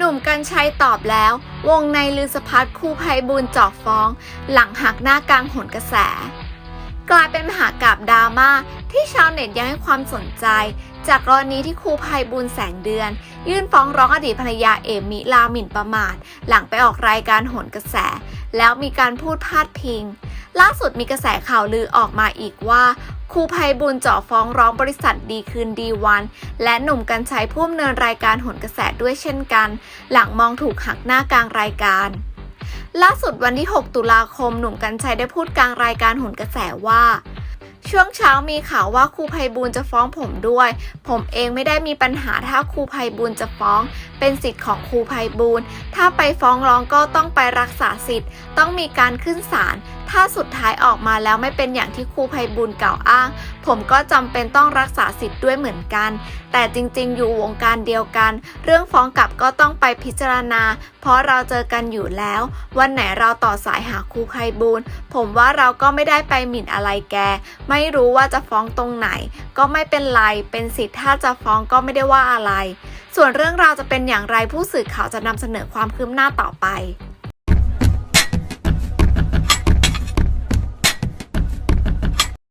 นุ่มกัญชัยตอบแล้ว วงในลือสะพัดครูไพบูลย์เจอกฟ้อง หลังหักหน้ากลางหนกระแส กลายเป็นมหากราบดราม่าที่ชาวเน็ตยังให้ความสนใจ จากกรณีที่ครูไพบูลย์แสงเดือน ยื่นฟ้องร้องอดีตภรรยาเอมมิลาหมิ่นประมาท หลังไปออกรายการโหนกระแส แล้วมีการพูดพาดพิงล่าสุดมีกระแสข่าวลือออกมาอีกว่า ครูไพบูลย์เจาะฟ้องร้องบริษัทดีคืนดีวัน และหนุ่มกัญชัยผู้ดำเนินรายการหนกระแสด้วยเช่นกัน หลังมองถูกหักหน้ากลางรายการล่าสุดวันที่ 6 ตุลาคม หนุ่มกัญชัยได้พูดกลางรายการหนกระแสว่า ช่วงเช้ามีข่าวว่าครูไพบูลจะฟ้องผมด้วย ผมเองไม่ได้มีปัญหาถ้าครูไพบูลจะฟ้อง เป็นสิทธิ์ของครูไพบูลถ้าไปฟ้องร้องก็ต้องไปรักษาสิทธิ์ ต้องมีการขึ้นศาลถ้าสุดท้ายออกมาแล้วไม่เป็นอย่างที่ครูไพบูลกล่าวอ้าง ผมก็จำเป็นต้องรักษาสิทธิ์ด้วยเหมือนกัน แต่จริงๆ อยู่วงการเดียวกัน เรื่องฟ้องกลับก็ต้องไปพิจารณา เพราะเราเจอกันอยู่แล้ว วันไหนเราต่อสายหาครูไพบูลผมว่าเราก็ไม่ได้ไปหมิ่นอะไรแก ไม่รู้ว่าจะฟ้องตรงไหน ก็ไม่เป็นไร เป็นสิทธิ์ถ้าจะฟ้องก็ไม่ได้ว่าอะไร ส่วนเรื่องราวจะเป็นอย่างไรผู้สื่อข่าวจะนำเสนอความคืบหน้าต่อไป